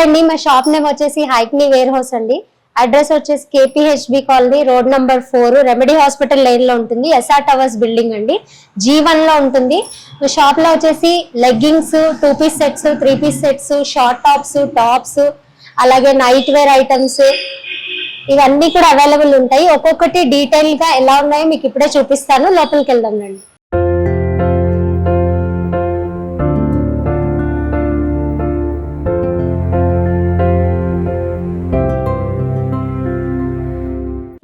Hi అండి మా shop name వచ్చేసి హైక్ని వేర్ హౌస్ అండి. అడ్రస్ వచ్చేసి KPHB colony road number four remedy hospital లైన్లో ఉంటుంది. ఎస్ఆర్ టవర్స్ బిల్డింగ్ అండి. జీ వన్లో ఉంటుంది. షాప్లో వచ్చేసి leggings two piece sets three piece sets short tops tops అలాగే నైట్ వేర్ ఐటమ్స్ ఇవన్నీ కూడా అవైలబుల్ ఉంటాయి. ఒక్కొక్కటి డీటెయిల్గా ఎలా ఉన్నాయో మీకు ఇప్పుడే చూపిస్తాను. లోపలికి వెళ్దాం రండి.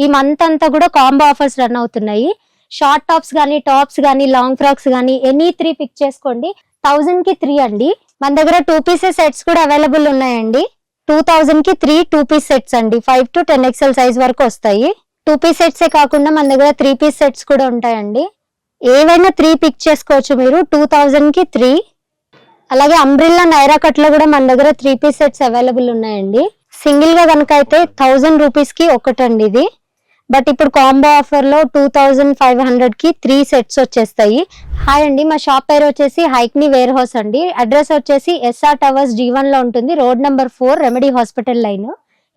ఈ మంత్ అంతా కూడా కాంబో ఆఫర్స్ రన్ అవుతున్నాయి. షార్ట్ టాప్స్ కానీ టాప్స్ కానీ లాంగ్ ఫ్రాక్స్ కానీ ఎనీ త్రీ పిక్ చేసుకోండి. థౌజండ్కి త్రీ అండి. మన దగ్గర టూ పీసెస్ సెట్స్ కూడా అవైలబుల్ ఉన్నాయండి. టూ థౌజండ్కి త్రీ టూ పీస్ సెట్స్ అండి. Five to ten XL size వరకు వస్తాయి. టూ పీస్ సెట్స్ ఏ కాకుండా మన దగ్గర త్రీ పీస్ సెట్స్ కూడా ఉంటాయండి. ఏవైనా త్రీ పిక్ చేసుకోవచ్చు మీరు. టూ థౌజండ్కి త్రీ అలాగే అంబ్రిల్లా నైరా కట్లో కూడా మన దగ్గర త్రీ పీస్ సెట్స్ అవైలబుల్ ఉన్నాయండి. సింగిల్గా కనుక అయితే థౌజండ్ రూపీస్కి ఒకటండి ఇది. బట్ ఇప్పుడు కాంబో ఆఫర్లో టూ థౌజండ్ ఫైవ్ హండ్రెడ్కి త్రీ సెట్స్ వచ్చేస్తాయి. హాయ్ అండి మా షాప్ పేరు వచ్చేసి హైక్ని వేర్ హౌస్ అండి. అడ్రస్ వచ్చేసి ఎస్ఆర్ టవర్స్ జీ లో ఉంటుంది road number four remedy hospital line.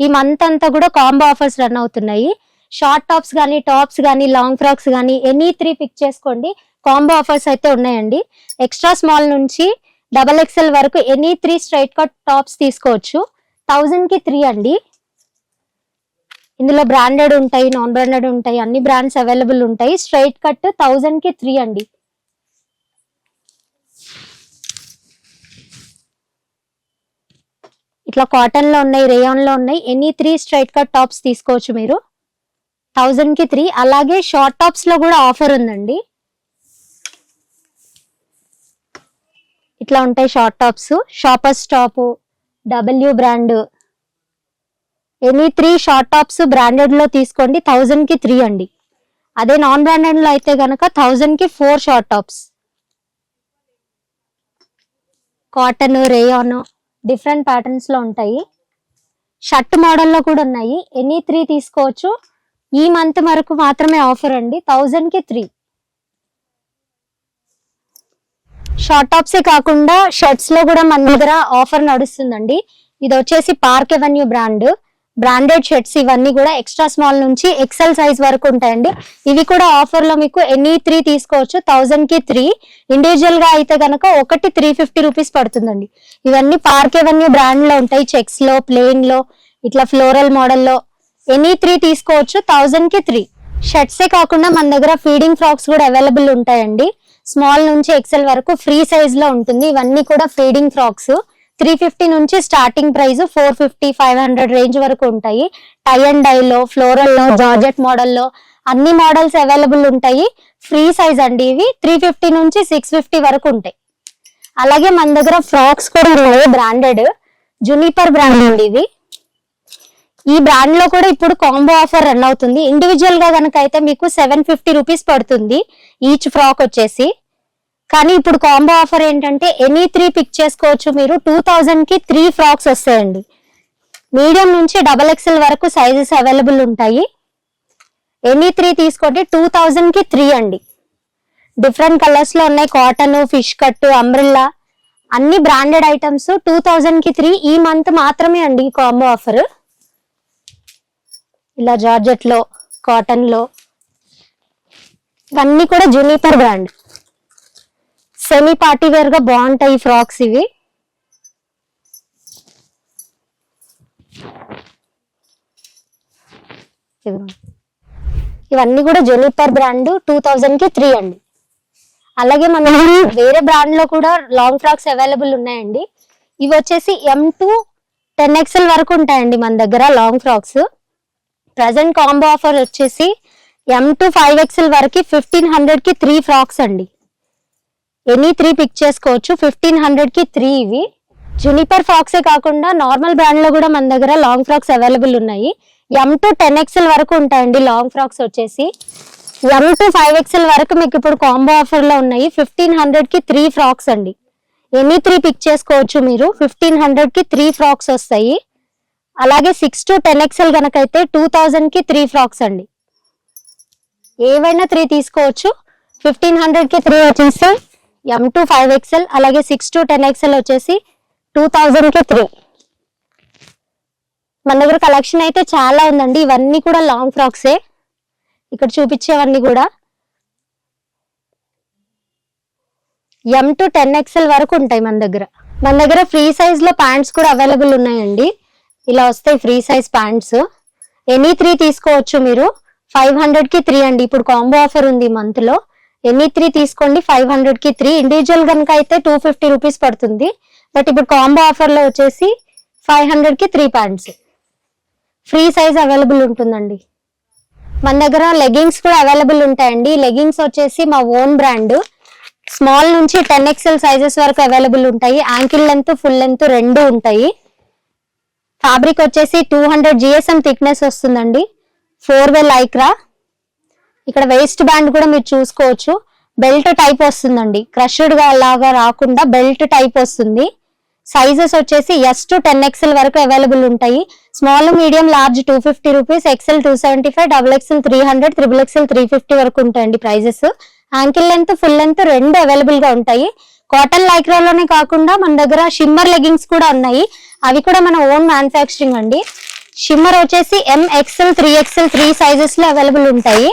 ఈ మంత్ అంతా కూడా కాంబో ఆఫర్స్ రన్ అవుతున్నాయి. షార్ట్ టాప్స్ కానీ టాప్స్ కానీ లాంగ్ ఫ్రాక్స్ కానీ ఎనీ త్రీ పిక్ చేసుకోండి. కాంబో ఆఫర్స్ అయితే ఉన్నాయండి. ఎక్స్ట్రా స్మాల్ నుంచి డబల్ ఎక్స్ఎల్ వరకు any three straight cut tops తీసుకోవచ్చు. థౌజండ్కి త్రీ అండి. ఇందులో బ్రాండెడ్ ఉంటాయి నాన్ బ్రాండెడ్ ఉంటాయి అన్ని బ్రాండ్స్ అవైలబుల్ ఉంటాయి. స్ట్రైట్ కట్ థౌజండ్కి త్రీ అండి. ఇట్లా కాటన్లో ఉన్నాయి రేయాన్లో ఉన్నాయి. Any three straight cut tops తీసుకోవచ్చు మీరు. థౌజండ్కి త్రీ అలాగే షార్ట్ టాప్స్లో కూడా ఆఫర్ ఉందండి. ఇట్లా ఉంటాయి short tops shoppers top W brand any three short tops బ్రాండెడ్లో తీసుకోండి. థౌజండ్కి త్రీ అండి. అదే నాన్ బ్రాండెడ్లో అయితే గనక థౌజండ్కి four short tops. Cotton rayon different ప్యాటర్న్స్లో ఉంటాయి. షర్ట్ మోడల్లో కూడా ఉన్నాయి. ఎనీ త్రీ తీసుకోవచ్చు. ఈ మంత్ వరకు మాత్రమే ఆఫర్ అండి. థౌజండ్కి త్రీ. షార్ట్ టాప్సే కాకుండా షర్ట్స్లో కూడా మన దగ్గర ఆఫర్ నడుస్తుందండి. ఇది వచ్చేసి Park Avenue brand. Branded shirts ఇవన్నీ కూడా ఎక్స్ట్రా స్మాల్ నుంచి ఎక్సెల్ సైజ్ వరకు ఉంటాయండి. ఇవి కూడా ఆఫర్లో మీకు ఎనీ త్రీ తీసుకోవచ్చు. థౌజండ్కి త్రీ ఇండివిజువల్గా అయితే గనక ఒకటి త్రీ ఫిఫ్టీ రూపీస్ పడుతుందండి. ఇవన్నీ పార్క్ ఎవెన్యూ బ్రాండ్లో ఉంటాయి. చెక్స్లో ప్లేన్లో ఇట్లా ఫ్లోరల్ మోడల్లో ఎనీ త్రీ తీసుకోవచ్చు. థౌజండ్కి త్రీ షర్ట్సే కాకుండా మన దగ్గర ఫీడింగ్ ఫ్రాక్స్ కూడా అవైలబుల్ ఉంటాయండి. స్మాల్ నుంచి ఎక్సెల్ వరకు ఫ్రీ సైజ్లో ఉంటుంది. ఇవన్నీ కూడా ఫీడింగ్ ఫ్రాక్స్ త్రీ ఫిఫ్టీ నుంచి starting price four fifty five hundred range వరకు ఉంటాయి. టై అండ్ డైలో ఫ్లోరల్లో జార్జెట్ మోడల్లో అన్ని మోడల్స్ అవైలబుల్ ఉంటాయి. ఫ్రీ సైజ్ అండి ఇవి. త్రీ ఫిఫ్టీ నుంచి సిక్స్ ఫిఫ్టీ వరకు ఉంటాయి. అలాగే మన దగ్గర ఫ్రాక్స్ కూడా ఉన్నాయి బ్రాండెడ్. జునిపర్ బ్రాండ్ అండి ఇది ఈ బ్రాండ్లో కూడా ఇప్పుడు కాంబో ఆఫర్ రన్ అవుతుంది. ఇండివిజువల్గా కనుక అయితే మీకు సెవెన్ ఫిఫ్టీ రూపీస్ పడుతుంది ఈచ్ ఫ్రాక్ వచ్చేసి. కానీ ఇప్పుడు కాంబో ఆఫర్ ఏంటంటే ఎనీ త్రీ పిక్ చేసుకోవచ్చు మీరు. టూ థౌజండ్కి త్రీ ఫ్రాక్స్ వస్తాయండి. మీడియం నుంచి డబల్ ఎక్స్ఎల్ వరకు సైజెస్ అవైలబుల్ ఉంటాయి. ఎనీ త్రీ తీసుకోండి. టూ థౌజండ్కి త్రీ అండి. డిఫరెంట్ కలర్స్లో ఉన్నాయి. కాటన్ ఫిష్ కట్ అంబ్రిల్లా అన్ని బ్రాండెడ్ ఐటమ్స్ టూ థౌజండ్కి త్రీ ఈ మంత్ మాత్రమే అండి ఈ కాంబో ఆఫర్ ఇలా జార్జెట్లో కాటన్లో ఇవన్నీ కూడా జూనిపర్ బ్రాండ్ సెమీ పార్టీ వేర్గా బాగుంటాయి ఈ ఫ్రాక్స్ ఇవి. ఇవన్నీ కూడా జెనిపర్ బ్రాండ్ టూ థౌజండ్కి త్రీ అండి. అలాగే మన వేరే బ్రాండ్లో కూడా లాంగ్ ఫ్రాక్స్ అవైలబుల్ ఉన్నాయండి. ఇవి వచ్చేసి ఎం టు టెన్ ఎక్స్ఎల్ వరకు ఉంటాయండి మన దగ్గర long frocks present combo offer వచ్చేసి ఎం టు ఫైవ్ ఎక్స్ఎల్ వరకు ఫిఫ్టీన్ హండ్రెడ్కి త్రీ ఫ్రాక్స్ అండి. ఎనీ త్రీ పిక్ చేసుకోవచ్చు. ఫిఫ్టీన్ హండ్రెడ్కి త్రీ ఇవి. జునిపర్ ఫ్రాక్సే కాకుండా నార్మల్ బ్రాండ్లో కూడా మన దగ్గర లాంగ్ ఫ్రాక్స్ అవైలబుల్ ఉన్నాయి. ఎం టు టెన్ ఎక్స్ఎల్ వరకు ఉంటాయండి లాంగ్ ఫ్రాక్స్ వచ్చేసి. ఎం టు ఫైవ్ ఎక్స్ఎల్ వరకు మీకు ఇప్పుడు కాంబో ఆఫర్లో ఉన్నాయి. ఫిఫ్టీన్ హండ్రెడ్కి త్రీ ఫ్రాక్స్ అండి. ఎనీ త్రీ పిక్ చేసుకోవచ్చు మీరు. ఫిఫ్టీన్ హండ్రెడ్కి త్రీ ఫ్రాక్స్ వస్తాయి. అలాగే సిక్స్ టు టెన్ ఎక్స్ఎల్ కనుకైతే టూ థౌజండ్కి త్రీ ఫ్రాక్స్ అండి. ఏవైనా త్రీ తీసుకోవచ్చు. ఫిఫ్టీన్ హండ్రెడ్కి త్రీ వచ్చేసి ఎం టు ఫైవ్ ఎక్స్ఎల్ అలాగే సిక్స్ టు టెన్ ఎక్స్ఎల్ వచ్చేసి టూ థౌజండ్కి త్రీ మన దగ్గర కలెక్షన్ అయితే చాలా ఉందండి. ఇవన్నీ కూడా లాంగ్ ఫ్రాక్సే ఇక్కడ చూపించేవన్నీ కూడా. ఎం టు టెన్ ఎక్స్ఎల్ వరకు ఉంటాయి మన దగ్గర. మన దగ్గర ఫ్రీ సైజ్లో ప్యాంట్స్ కూడా అవైలబుల్ ఉన్నాయండి. ఇలా వస్తాయి free size pants any three తీసుకోవచ్చు మీరు. ఫైవ్ హండ్రెడ్కి త్రీ అండి. ఇప్పుడు కాంబో ఆఫర్ ఉంది మంత్లో ఎనీ త్రీ తీసుకోండి? ఫైవ్ హండ్రెడ్కి త్రీ. ఇండివిజువల్ కనుక అయితే టూ ఫిఫ్టీ రూపీస్ పడుతుంది. బట్ ఇప్పుడు కాంబో ఆఫర్లో వచ్చేసి ఫైవ్ హండ్రెడ్కి three pants. Free size available ఉంటుందండి. మన దగ్గర లెగ్గింగ్స్ కూడా అవైలబుల్ ఉంటాయండి. లెగ్గింగ్స్ వచ్చేసి మా ఓన్ బ్రాండ్. స్మాల్ నుంచి టెన్ ఎక్స్ఎల్ సైజెస్ వరకు అవైలబుల్ ఉంటాయి. యాంకిల్ లెంత్ ఫుల్ లెంత్ రెండు ఉంటాయి. ఫ్యాబ్రిక్ వచ్చేసి టూ హండ్రెడ్ జిఎస్ఎం థిక్నెస్ వస్తుందండి. Four way lycra. ఇక్కడ వేస్ట్ బ్యాండ్ కూడా మీరు చూసుకోవచ్చు. బెల్ట్ టైప్ వస్తుందండి. క్రష్డ్ లాగా రాకుండా బెల్ట్ టైప్ వస్తుంది. సైజెస్ వచ్చేసి ఎస్ టు టెన్ ఎక్స్ఎల్ వరకు అవైలబుల్ ఉంటాయి. Small medium large two fifty rupees XL two seventy five double XL three hundred triple XL three fifty వరకు ఉంటాయండి prices ankle length full length రెండు అవైలబుల్గా ఉంటాయి. Cotton లైక్రాలోనే కాకుండా మన దగ్గర షిమ్మర్ లెగ్గింగ్స్ కూడా ఉన్నాయి. అవి కూడా మన ఓన్ మ్యానుఫ్యాక్చరింగ్ అండి. షిమ్మర్ వచ్చేసి M XL three XL three సైజెస్లో available ఉంటాయి.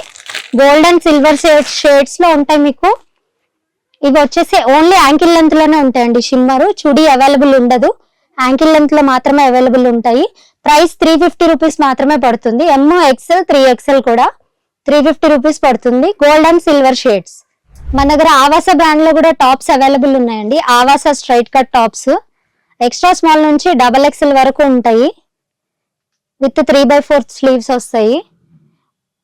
గోల్డ్ అండ్ సిల్వర్ షేడ్స్లో ఉంటాయి మీకు. ఇవి వచ్చేసి ఓన్లీ యాంకిల్ లెంత్లోనే ఉంటాయండి షిమ్మర్ చుడి అవైలబుల్ ఉండదు. యాంకిల్ లెంత్లో మాత్రమే అవైలబుల్ ఉంటాయి. ప్రైస్ త్రీ ఫిఫ్టీ రూపీస్ మాత్రమే పడుతుంది. ఎం ఎక్సెల్ త్రీ ఎక్సెల్ కూడా త్రీ ఫిఫ్టీ రూపీస్ పడుతుంది. గోల్డ్ అండ్ సిల్వర్ షేడ్స్ మన దగ్గర ఆవాస బ్రాండ్లో కూడా టాప్స్ అవైలబుల్ ఉన్నాయండి. Avaasa straight cut tops extra small నుంచి డబల్ ఎక్స్ఎల్ వరకు ఉంటాయి. With three by fourth sleeves వస్తాయి.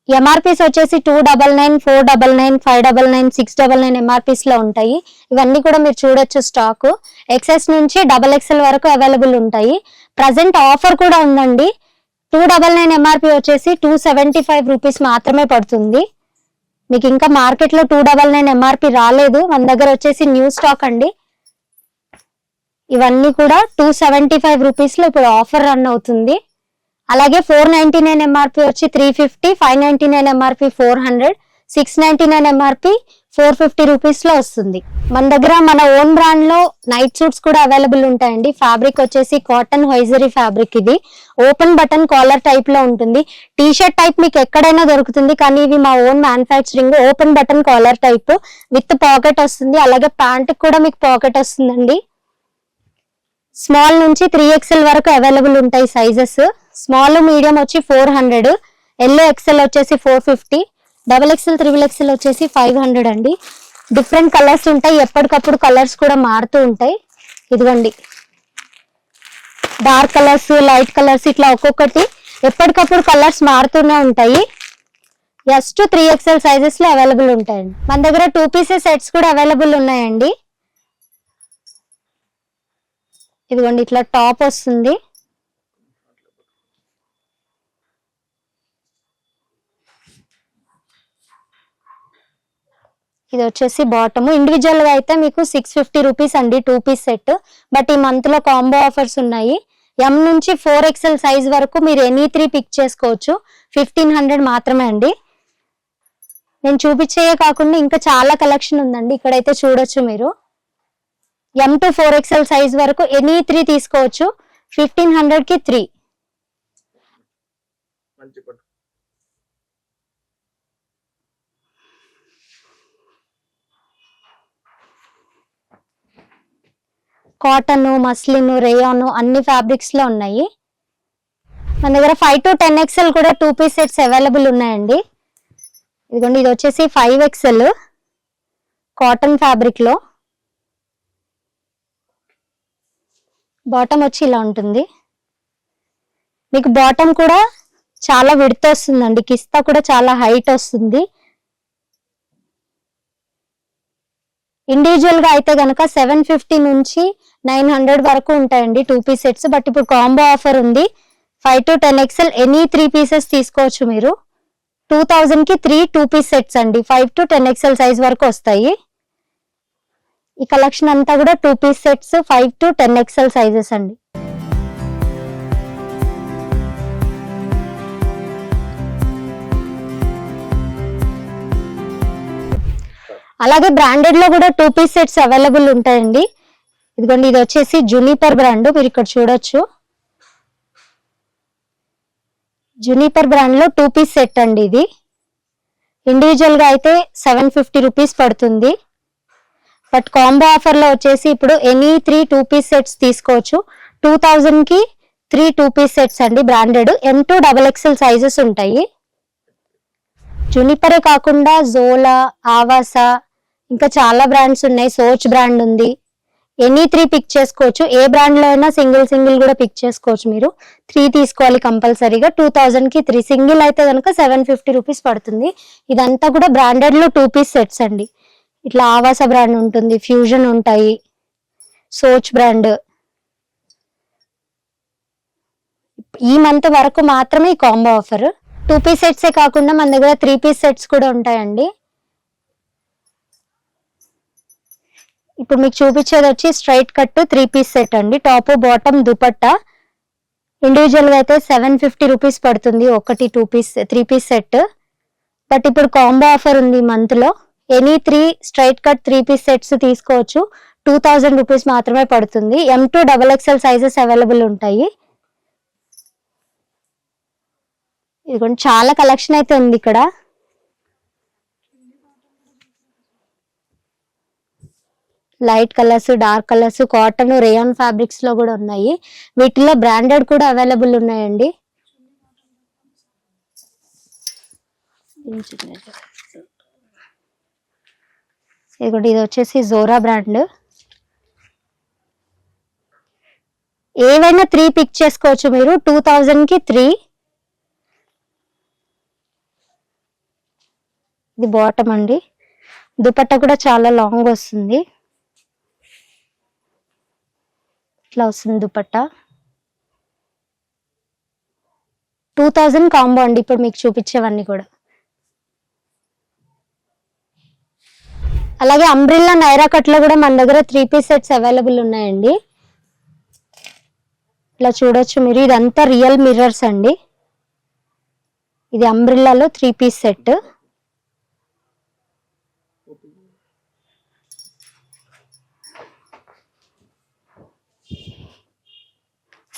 ఎంఆర్పీస్ వచ్చేసి two double nine four double nine five double nine six double nine ఎంఆర్పీస్లో ఉంటాయి. ఇవన్నీ కూడా మీరు చూడొచ్చు స్టాక్ ఎక్సెస్ నుంచి డబల్ ఎక్స్ఎల్ వరకు అవైలబుల్ ఉంటాయి. ప్రజెంట్ ఆఫర్ కూడా ఉందండి. టూ డబల్ నైన్ ఎంఆర్పి వచ్చేసి టూ సెవెంటీ ఫైవ్ రూపీస్ మాత్రమే పడుతుంది. మీకు ఇంకా మార్కెట్లో టూ డబల్ నైన్ ఎంఆర్పి రాలేదు. మన దగ్గర వచ్చేసి న్యూ స్టాక్ అండి. ఇవన్నీ కూడా టూ సెవెంటీ ఫైవ్ రూపీస్లో ఇప్పుడు ఆఫర్ రన్ అవుతుంది. అలాగే ఫోర్ నైన్టీ నైన్ ఎంఆర్పి వచ్చి three fifty five ninety nine MRP four hundred six ninety nine MRP four fifty రూపీస్లో వస్తుంది. మన దగ్గర మన ఓన్ బ్రాండ్లో నైట్ సూట్స్ కూడా అవైలబుల్ ఉంటాయండి. ఫ్యాబ్రిక్ వచ్చేసి కాటన్ హైజరీ ఫ్యాబ్రిక్ ఇది. ఓపెన్ బటన్ కాలర్ టైప్లో ఉంటుంది. టీ షర్ట్ టైప్ మీకు ఎక్కడైనా దొరుకుతుంది కానీ ఇవి మా own manufacturing open button collar type with pocket వస్తుంది. అలాగే ప్యాంట్ కూడా మీకు పాకెట్ వస్తుందండి. స్మాల్ నుంచి త్రీ ఎక్స్ఎల్ వరకు అవైలబుల్ ఉంటాయి సైజెస్ స్మాల్ మీడియం వచ్చి ఫోర్ హండ్రెడ్ ఎల్లో ఎక్స్ఎల్ వచ్చేసి four fifty double XL triple XL వచ్చేసి ఫైవ్ హండ్రెడ్ అండి. డిఫరెంట్ కలర్స్ ఉంటాయి ఎప్పటికప్పుడు కలర్స్ కూడా మారుతూ ఉంటాయి. ఇదిగోండి. డార్క్ కలర్స్ లైట్ కలర్స్ ఇట్లా ఒక్కొక్కటి ఎప్పటికప్పుడు కలర్స్ మారుతూనే ఉంటాయి. ఎస్ టు త్రీ ఎక్స్ఎల్ సైజెస్లో అవైలబుల్ ఉంటాయండి. మన దగ్గర టూ పీసెస్ సెట్స్ కూడా అవైలబుల్ ఉన్నాయండి. ఇదిగోండి ఇట్లా టాప్ వస్తుంది. ఇది వచ్చేసి బాటమ్ ఇండివిజువల్గా అయితే మీకు సిక్స్ ఫిఫ్టీ రూపీస్ అండి టూ పీస్ సెట్ బట్ ఈ మంత్లో కాంబో ఆఫర్స్ ఉన్నాయి. ఎం నుంచి ఫోర్ ఎక్స్ఎల్ సైజ్ వరకు మీరు ఎనీ త్రీ పిక్ చేసుకోవచ్చు. ఫిఫ్టీన్ హండ్రెడ్ మాత్రమే అండి. నేను చూపించేయే కాకుండా ఇంకా చాలా కలెక్షన్ ఉందండి. ఇక్కడైతే చూడొచ్చు మీరు. M to four XL size వరకు ఎనీ త్రీ తీసుకోవచ్చు. ఫిఫ్టీన్ హండ్రెడ్కి త్రీ కాటన్ మస్లిన్ రేయాన్ అన్ని ఫ్యాబ్రిక్స్లో ఉన్నాయి. మన దగ్గర ఫైవ్ టు టెన్ ఎక్స్ఎల్ కూడా టూ పీస్ సెట్స్ అవైలబుల్ ఉన్నాయండి. ఇదిగోండి ఇది వచ్చేసి ఫైవ్ ఎక్స్ఎల్ కాటన్ ఫ్యాబ్రిక్లో. బాటమ్ వచ్చి ఇలా ఉంటుంది. మీకు బాటమ్ కూడా చాలా విడత వస్తుందండి. కిస్తా కూడా చాలా హైట్ వస్తుంది. ఇండివిజువల్గా అయితే గనక సెవెన్ ఫిఫ్టీ నుంచి నైన్ హండ్రెడ్ వరకు ఉంటాయండి టూ పీస్ సెట్స్ బట్ ఇప్పుడు కాంబో ఆఫర్ ఉంది. Five to ten XL any three pieces తీసుకోవచ్చు మీరు. టూ థౌజండ్కి త్రీ టూ పీస్ సెట్స్ అండి. Five to ten XL size వరకు వస్తాయి. ఈ కలెక్షన్ అంతా కూడా two piece sets five to ten XL sizes అండి. అలాగే బ్రాండెడ్లో కూడా టూ పీస్ సెట్స్ అవైలబుల్ ఉంటాయండి. ఇదిగోండి ఇది వచ్చేసి జునిపర్ బ్రాండ్ మీరు ఇక్కడ చూడొచ్చు. జునిపర్ బ్రాండ్లో టూ పీస్ సెట్ అండి ఇది. ఇండివిజువల్గా అయితే సెవెన్ ఫిఫ్టీ రూపీస్ పడుతుంది. బట్ కాంబో ఆఫర్లో వచ్చేసి ఇప్పుడు any three two piece sets తీసుకోవచ్చు. టూ థౌజండ్కి త్రీ టూ పీస్ సెట్స్ అండి branded M two double XL sizes ఉంటాయి. జునిపరే కాకుండా జోలా ఆవాసా ఇంకా చాలా బ్రాండ్స్ ఉన్నాయి. సోచ్ బ్రాండ్ ఉంది. ఎనీ త్రీ పిక్ చేసుకోవచ్చు. ఏ బ్రాండ్లో అయినా సింగిల్ సింగిల్ కూడా పిక్ చేసుకోవచ్చు మీరు. త్రీ తీసుకోవాలి కంపల్సరీగా. టూ థౌజండ్కి త్రీ సింగిల్ అయితే కనుక సెవెన్ ఫిఫ్టీ రూపీస్ పడుతుంది. ఇదంతా కూడా బ్రాండెడ్లో టూ పీస్ సెట్స్ అండి. ఇట్లా ఆవాస బ్రాండ్ ఉంటుంది. ఫ్యూజన్ ఉంటాయి. సోచ్ బ్రాండ్ ఈ మంత్ వరకు మాత్రమే ఈ కాంబో ఆఫర్ టూ పీస్ సెట్సే కాకుండా మన దగ్గర త్రీ పీస్ సెట్స్ కూడా ఉంటాయండి. ఇప్పుడు మీకు చూపించేది వచ్చి straight cut three piece set అండి. Top bottom dupatta. ఇండివిజువల్గా అయితే సెవెన్ ఫిఫ్టీ రూపీస్ పడుతుంది ఒకటి two piece three piece set but ఇప్పుడు కాంబో ఆఫర్ ఉంది మంత్లో any three straight cut three piece sets తీసుకోవచ్చు. టూ థౌజండ్ రూపీస్ మాత్రమే పడుతుంది. M two double XL sizes available ఉంటాయి. ఇదిగోండి చాలా కలెక్షన్ అయితే ఉంది ఇక్కడ. Light colours dark colours cotton rayon ఫ్యాబ్రిక్స్లో కూడా ఉన్నాయి. వీటిలో బ్రాండెడ్ కూడా అవైలబుల్ ఉన్నాయండి. ఇదిగోండి ఇది వచ్చేసి జోరా బ్రాండ్ ఏవైనా త్రీ పిక్ చేసుకోవచ్చు మీరు. టూ థౌజండ్కి త్రీ ఇది బాటమ్ అండి. దుపట్ట కూడా చాలా లాంగ్ వస్తుంది. ఇట్లా వస్తుంది దుపట్టా? టూ థౌజండ్ కాంబో అండి ఇప్పుడు మీకు చూపించేవన్నీ కూడా. అలాగే అంబ్రిల్లా నైరా కట్లో కూడా మన దగ్గర త్రీ పీస్ సెట్స్ అవైలబుల్ ఉన్నాయండి. ఇట్లా చూడొచ్చు మీరు ఇదంతా రియల్ మిర్రర్స్ అండి. ఇది అంబ్రిల్లాలో త్రీ పీస్ సెట్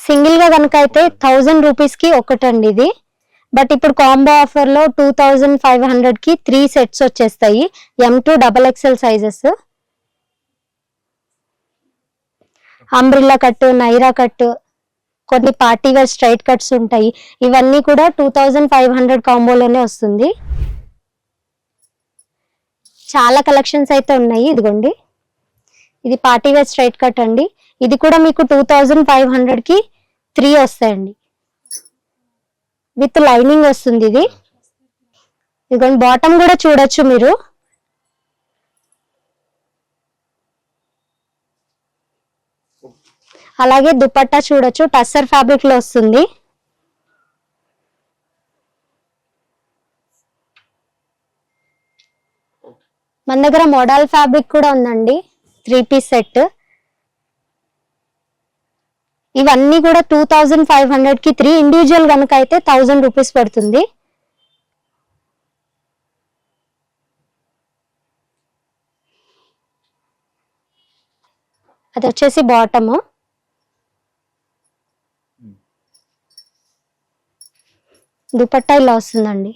సింగిల్గా కనుక అయితే థౌజండ్ రూపీస్కి ఒకటండి ఇది. బట్ ఇప్పుడు కాంబో ఆఫర్లో టూ థౌజండ్ ఫైవ్ హండ్రెడ్కి త్రీ సెట్స్ వచ్చేస్తాయి. M two double XL sizes umbrella cut Naira cut కొన్ని పార్టీ వేర్ స్ట్రైట్ కట్స్ ఉంటాయి. ఇవన్నీ కూడా టూ థౌజండ్ ఫైవ్ హండ్రెడ్ కాంబోలోనే వస్తుంది. చాలా కలెక్షన్స్ అయితే ఉన్నాయి ఇదిగోండి. ఇది పార్టీ వేర్ స్ట్రైట్ కట్ అండి. ఇది కూడా మీకు టూ థౌజండ్ ఫైవ్ హండ్రెడ్కి త్రీ వస్తాయండి. విత్ లైనింగ్ వస్తుంది ఇది. ఇదిగోండి బాటమ్ కూడా చూడొచ్చు మీరు. అలాగే దుపట్టా చూడొచ్చు టస్సర్ ఫ్యాబ్రిక్లో వస్తుంది. మన దగ్గర మోడల్ ఫ్యాబ్రిక్ కూడా ఉందండి త్రీ పీస్ సెట్ ఇవన్నీ కూడా టూ థౌజండ్ ఫైవ్ హండ్రెడ్కి త్రీ ఇండివిజువల్ కనుక అయితే థౌజండ్ రూపీస్ పడుతుంది. అది వచ్చేసి బాటము దుపట్టా ఇలా వస్తుందండి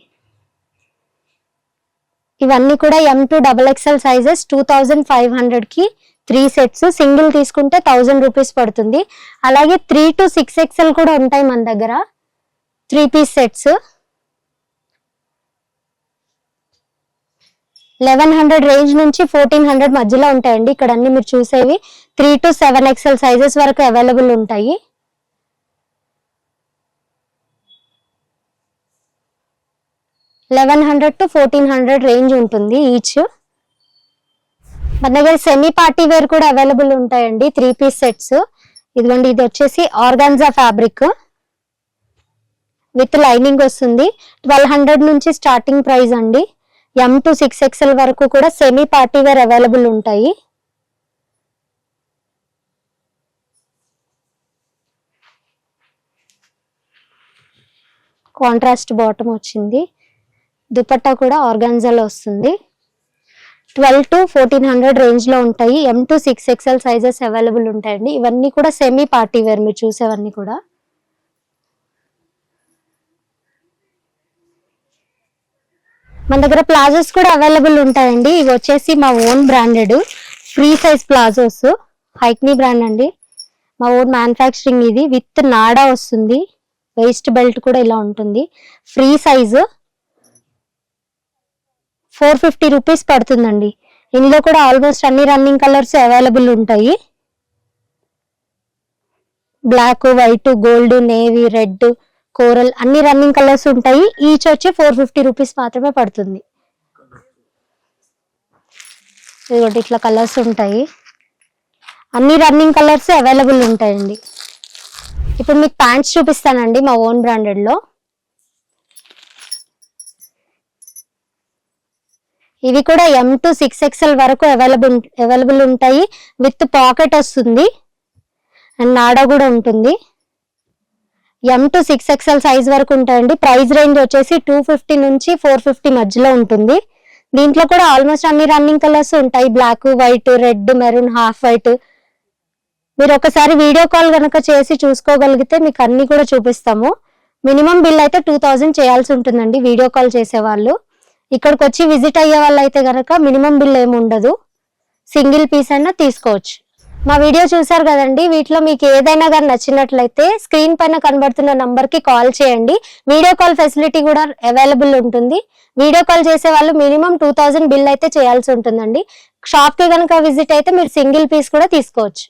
ఇవన్నీ కూడా M to double XL sizes two thousand five హండ్రెడ్కి త్రీ సెట్స్ సింగిల్ తీసుకుంటే థౌజండ్ రూపీస్ పడుతుంది. అలాగే త్రీ టు సిక్స్ ఎక్స్ఎల్ కూడా ఉంటాయి మన దగ్గర. Three piece sets. Eleven hundred range నుంచి ఫోర్టీన్ హండ్రెడ్ మధ్యలో ఉంటాయండి ఇక్కడ అన్ని మీరు చూసేవి. Three to seven XL sizes వరకు అవైలబుల్ ఉంటాయి. Eleven hundred to fourteen hundred range ఉంటుంది ఈచ్. మన దగ్గర సెమీ పార్టీ వేర్ కూడా అవైలబుల్ ఉంటాయండి త్రీ పీస్ సెట్స్ ఇదిగోండి ఇది వచ్చేసి ఆర్గాన్జా ఫ్యాబ్రిక్ విత్ లైనింగ్ వస్తుంది. ట్వెల్వ్ హండ్రెడ్ నుంచి స్టార్టింగ్ ప్రైస్ అండి. ఎం టు సిక్స్ ఎక్స్ఎల్ వరకు కూడా సెమీ పార్టీ వేర్ అవైలబుల్ ఉంటాయి. కాంట్రాస్ట్ బాటమ్ వచ్చింది. దుపట్టా కూడా ఆర్గాన్జాలో వస్తుంది. ట్వెల్వ్ టు ఫోర్టీన్ హండ్రెడ్ రేంజ్లో ఉంటాయి. M to six XL sizes available ఉంటాయండి. ఇవన్నీ కూడా సెమీ పార్టీ వేర్ మీరు చూసేవన్నీ కూడా. మన దగ్గర ప్లాజోస్ కూడా అవైలబుల్ ఉంటాయండి. ఇవి వచ్చేసి మా own branded free size palazzos. హైక్నీ brand అండి. మా ఓన్ మ్యానుఫ్యాక్చరింగ్ ఇది. విత్ నాడా వస్తుంది. వేస్ట్ బెల్ట్ కూడా ఇలా ఉంటుంది. Free size. Four fifty rupees పడుతుందండి. ఇందులో కూడా ఆల్మోస్ట్ అన్ని రన్నింగ్ కలర్స్ అవైలబుల్ ఉంటాయి. Black white gold navy red coral అన్ని రన్నింగ్ కలర్స్ ఉంటాయి. ఈచ్ వచ్చి ఫోర్ ఫిఫ్టీ రూపీస్ మాత్రమే పడుతుంది. ఇదిగోటి ఇట్లా కలర్స్ ఉంటాయి. అన్ని రన్నింగ్ కలర్స్ అవైలబుల్ ఉంటాయండి. ఇప్పుడు మీకు ప్యాంట్స్ చూపిస్తానండి మా ఓన్ బ్రాండెడ్లో లో ఇవి కూడా ఎం టు సిక్స్ ఎక్స్ఎల్ వరకు అవైలబుల్ అవైలబుల్ ఉంటాయి. విత్ పాకెట్ వస్తుంది. అండ్ నాడా కూడా ఉంటుంది. M to six XL size వరకు ఉంటాయండి. ప్రైస్ రేంజ్ వచ్చేసి టూ ఫిఫ్టీ నుంచి ఫోర్ ఫిఫ్టీ మధ్యలో ఉంటుంది. దీంట్లో కూడా ఆల్మోస్ట్ అన్ని రన్నింగ్ కలర్స్ ఉంటాయి. Black white red maroon half white మీరు ఒకసారి వీడియో కాల్ కనుక చేసి చూసుకోగలిగితే మీకు అన్ని కూడా చూపిస్తాము. మినిమం బిల్ అయితే టూ థౌజండ్ చేయాల్సి ఉంటుందండి. వీడియో కాల్ చేసేవాళ్ళు. ఇక్కడికి వచ్చి విజిట్ అయ్యే వాళ్ళు అయితే కనుక మినిమం బిల్ ఏమి ఉండదు. సింగిల్ పీస్ అయినా తీసుకోవచ్చు. మా వీడియో చూసారు కదండి వీటిలో మీకు ఏదైనా కానీ నచ్చినట్లయితే స్క్రీన్ పైన కనబడుతున్న నంబర్కి కాల్ చేయండి. వీడియో కాల్ ఫెసిలిటీ కూడా అవైలబుల్ ఉంటుంది. వీడియో కాల్ చేసే వాళ్ళు మినిమం టూ థౌసండ్ బిల్ అయితే చేయాల్సి ఉంటుందండి. షాప్కి కనుక విజిట్ అయితే మీరు సింగిల్ పీస్ కూడా తీసుకోవచ్చు.